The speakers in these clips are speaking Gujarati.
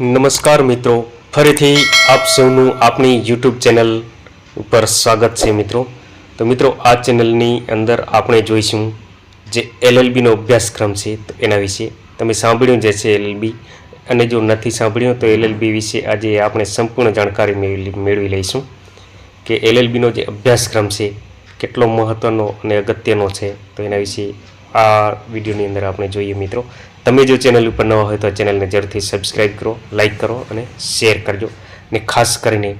નમસ્કાર મિત્રો. ફરીથી આપ સૌનું આપણી યુટ્યુબ ચેનલ ઉપર સ્વાગત છે મિત્રો. તો મિત્રો, આ ચેનલની અંદર આપણે જોઈશું જે એલએલબીનો અભ્યાસક્રમ છે એના વિશે. તમે સાંભળ્યું જે છે એલએલબી. અને જો નથી સાંભળ્યું, તો એલએલબી વિશે આજે આપણે સંપૂર્ણ જાણકારી મેળવી મેળવી લઈશું કે એલએલબીનો જે અભ્યાસક્રમ છે, કેટલો મહત્ત્વનો અને અગત્યનો છે, તો એના વિશે આ વિડીયોની અંદર આપણે જોઈએ મિત્રો. તમે જો ચેનલ ઉપર નવા હોય તો ચેનલને જરૂરથી સબસ્ક્રાઈબ કરો લાઇક કરો અને શેર કરજો. ને ખાસ કરીને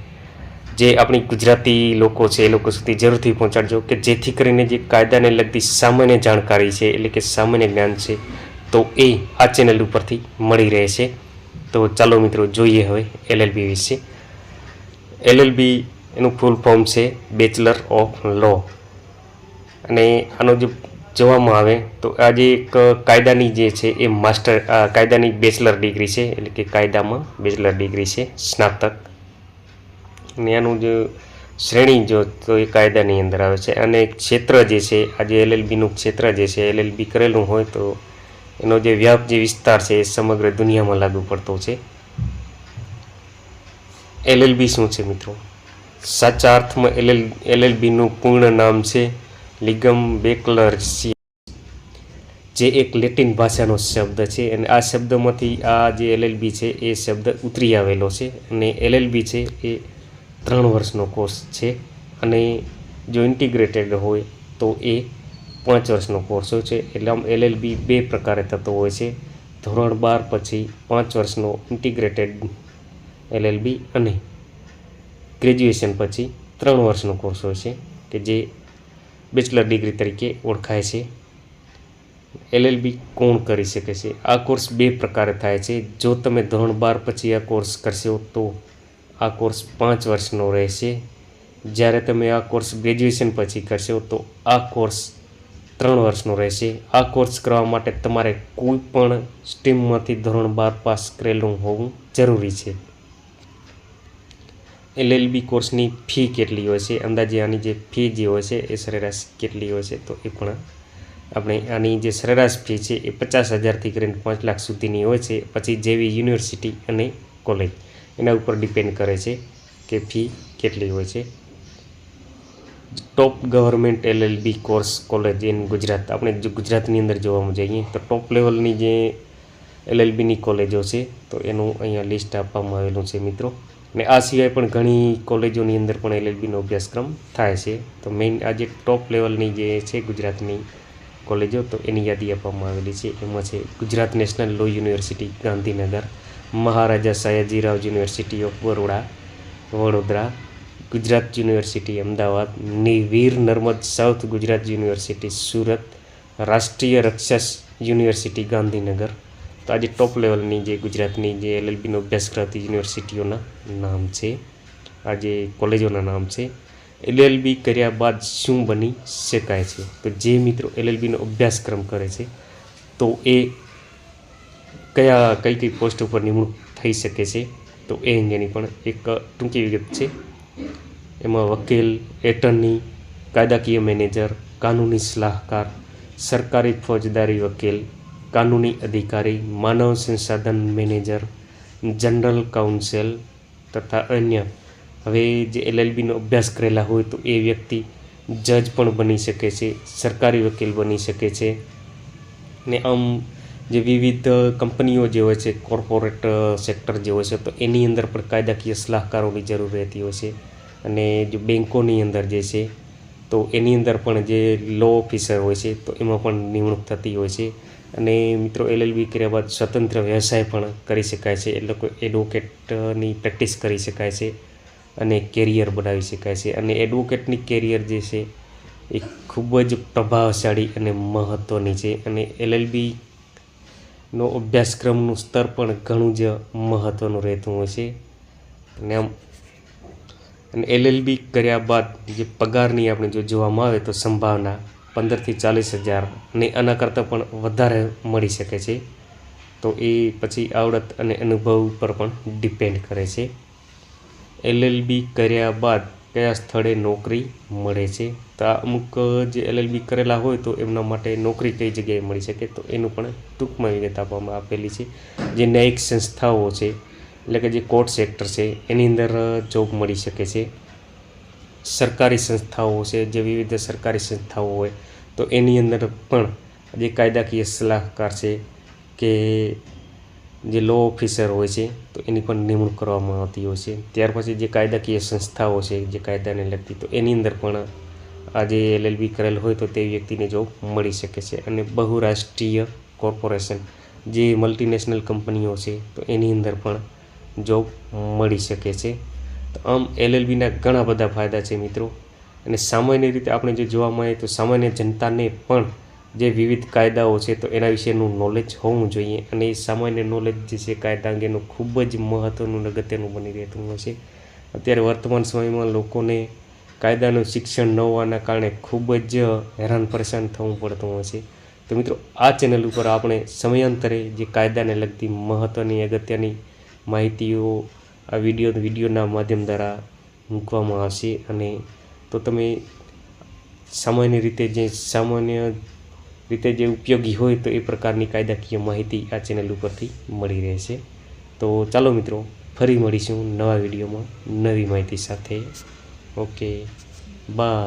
જે આપણી ગુજરાતી લોકો છે, એ લોકો સુધી જરૂરથી પહોંચાડજો કે જેથી કરીને જે કાયદાને લગતી સામાન્ય જાણકારી છે, એટલે કે સામાન્ય જ્ઞાન છે, તો એ આ ચેનલ ઉપરથી મળી રહે છે તો ચાલો મિત્રો જોઈએ હવે એલએલબી વિશે. એલએલબી એનું ફૂલ ફોર્મ છે બેચલર ઓફ લો અને આનો જો જોવામાં આવે, તો આ જે એક કાયદાની જે છે એ માસ્ટર કાયદાની બેચલર ડિગ્રી છે, એટલે કે કાયદામાં બેચલર ડિગ્રી છે, સ્નાતક. અને આનું જે શ્રેણી જો, તો એ કાયદાની અંદર આવે છે. અને ક્ષેત્ર જે છે આ જે એલએલબીનું ક્ષેત્ર જે છે, એલએલબી કરેલું હોય, તો એનો જે વ્યાપ જે વિસ્તાર છે, એ સમગ્ર દુનિયામાં લાગુ પડતો છે. એલએલબી શું છે મિત્રો? સાચા અર્થમાં એલએલ, એલએલબીનું પૂર્ણ નામ છે લિગમ બેકલર જે એક લેટિન ભાષાનો શબ્દ છે અને આ શબ્દમાંથી આ જે એલએલબી છે એ શબ્દ ઉતરી આવેલો છે અને એલએલબી છે એ ત્રણ વર્ષનો કોર્સ છે અને જો ઇન્ટિગ્રેટેડ હોય તો એ પાંચ વર્ષનો કોર્સ હોય છે. એટલે આમ એલએલબી બે પ્રકારે થતો હોય છે. ધોરણ બાર પછી પાંચ વર્ષનો ઇન્ટિગ્રેટેડ એલએલબી અને ગ્રેજ્યુએશન પછી ત્રણ વર્ષનો કોર્સ હોય છે કે જે બેચલર ડિગ્રી તરીકે ઓળખાય છે. એલએલબી કોણ કરી શકે છે? આ કોર્સ બે પ્રકારે થાય છે. જો તમે ધોરણ બાર પછી આ કોર્સ કરશો, તો આ કોર્સ પાંચ વર્ષનો રહેશે. જ્યારે તમે આ કોર્સ ગ્રેજ્યુએશન પછી કરશો, તો આ કોર્સ ત્રણ વર્ષનો રહેશે. આ કોર્સ કરવા માટે તમારે કોઈ પણ સ્ટ્રીમમાંથી ધોરણ બાર પાસ કરેલું હોવું જરૂરી છે. એલએલબી કોર્સની ફી કેટલી હોય છે, અંદાજે આની જે ફી જે હોય છે એ સરેરાશ કેટલી હોય છે, તો એ પણ આપણે આની જે સરેરાશ ફી છે એ પચાસ હજારથી કરીને પાંચ લાખ સુધીની હોય છે, પછી જેવી યુનિવર્સિટી અને કોલેજ એના ઉપર ડિપેન્ડ કરે છે કે ફી કેટલી હોય છે. Top government LLB course college in Gujarat, આપણે ગુજરાતની અંદર જોવામાં જઈએ તો ટોપ લેવલની જે એલએલબીની કોલેજો છે, તો એનું અહીંયા લિસ્ટ આપવામાં આવેલું છે મિત્રો. ને આ સિવાય પણ ઘણી કોલેજોની અંદર પણ એલએલબીનો અભ્યાસક્રમ થાય છે. તો મેઇન આ જે ટોપ લેવલની જે છે ગુજરાતની કોલેજો, તો એની યાદી આપવામાં આવેલી છે. એમાં છે Gujarat national law university, Gandhinagar, Maharaja Sayajirao university of Baroda, Vadodara, Gujarat university, Ahmedabad Veer Narmad south Gujarat university, Surat, Rashtriya Raksha university, Gandhinagar તો આજે ટોપ લેવલની જે ગુજરાતની જે એલએલબીનો અભ્યાસ કરતી યુનિવર્સિટીઓના નામ છે આ જે કોલેજોના નામ છે એલએલબી કર્યા બાદ શું બની શકાય છે? તો જે મિત્રો એલએલબીનો અભ્યાસક્રમ કરે છે, તો એ કયા, કઈ કઈ પોસ્ટ ઉપર નિમણૂક થઈ શકે છે, તો એ અંગેની પણ એક ટૂંકી વિગત છે. એમાં વકીલ એટર્ની કાયદાકીય મેનેજર કાનૂની સલાહકાર, સરકારી ફોજદારી વકીલ કાનૂની અધિકારી માનવ સંસાધન મેનેજર જનરલ કાઉન્સિલ તથા અન્ય હવે જે એલએલબીનો અભ્યાસ કરેલા હોય તો એ વ્યક્તિ જજ પણ બની શકે છે, સરકારી વકીલ બની શકે છે. ને આમ જે વિવિધ કંપનીઓ જે હોય છે, કોર્પોરેટ સેક્ટર જે હોય છે, તો એની અંદર પણ કાયદાકીય સલાહકારોની જરૂર રહેતી હોય છે. અને જો બેન્કોની અંદર જે છે તો એની અંદર પણ જે લો ઓફિસર હોય છે, તો એમાં પણ નિમણૂક થતી હોય છે. અને મિત્રો એલએલબી કર્યા બાદ સ્વતંત્ર વ્યવસાય પણ કરી શકાય છે. એટલે કોઈ એડવોકેટની પ્રેક્ટિસ કરી શકાય છે અને કેરિયર બનાવી શકાય છે. અને એડવોકેટની કેરિયર જે છે, એ ખૂબ જ પ્રભાવશાળી અને મહત્ત્વની છે. અને એલએલબી નો અભ્યાસક્રમનું સ્તર પણ ઘણું જ મહત્ત્વનું રહેતું હોય છે. અને આમ અને એલએલબી કર્યા બાદ જે પગારની આપણે જો જોવામાં આવે તો સંભાવના પંદરથી ચાલીસ હજાર ને આના કરતાં પણ વધારે મળી શકે છે. તો એ પછી આવડત અને અનુભવ પર પણ ડિપેન્ડ કરે છે. એલએલબી કર્યા બાદ કયા સ્થળે નોકરી મળે છે? તો અમુક જે એલએલબી કરેલા હોય તો એમના માટે નોકરી કઈ જગ્યાએ મળી શકે? તો એનું પણ ટૂંકમાં વિગત આપવામાં આપેલી છે. જે ન્યાયિક સંસ્થાઓ છે એટલે કે જે કોર્ટ સેક્ટર છે, એની અંદર જોબ મળી શકે છે. સરકારી સંસ્થાઓ છે, જે વિવિધ સરકારી સંસ્થાઓ હોય, તો એની અંદર પણ જે કાયદાકીય સલાહકાર છે કે જે લો ઓફિસર હોય છે, તો એની પણ નિમણૂક કરવામાં આવતી હોય છે. ત્યાર પછી જે કાયદાકીય સંસ્થાઓ છે, જે કાયદાને લગતી, તો એની અંદર પણ આજે એલએલબી કરેલ હોય, તો તે વ્યક્તિને જોબ મળી શકે છે. અને બહુરાષ્ટ્રીય કોર્પોરેશન જે મલ્ટીનેશનલ કંપનીઓ છે, તો એની અંદર પણ જોબ મળી શકે છે. તો આમ એલએલબીના ઘણા બધા ફાયદા છે મિત્રો. અને સામાન્ય રીતે આપણે જો જોવા મળીએ તો સામાન્ય જનતાને પણ જે વિવિધ કાયદાઓ છે તો એના વિશેનું નોલેજ હોવું જોઈએ. અને એ સામાન્ય નોલેજ જે છે કાયદા અંગેનું ખૂબ જ મહત્ત્વનું અગત્યનું બની રહેતું હોય છે. અત્યારે વર્તમાન સમયમાં લોકોને કાયદાનું શિક્ષણ ન હોવાના કારણે ખૂબ જ હેરાન પરેશાન થવું પડતું હોય છે. તો મિત્રો, આ ચેનલ ઉપર આપણે સમયાંતરે જે કાયદાને લગતી મહત્ત્વની અગત્યની માહિતીઓ આ વીડિયો વિડીયોના માધ્યમ દ્વારા મૂકવામાં આવશે અને તો તમે સામાન્ય રીતે જે સામાન્ય રીતે જે ઉપયોગી હોય તો એ પ્રકારની કાયદાકીય માહિતી આ ચેનલ ઉપરથી મળી રહેશે. તો ચાલો મિત્રો, ફરી મળીશું નવા વિડીયોમાં નવી માહિતી સાથે. Okay, bye.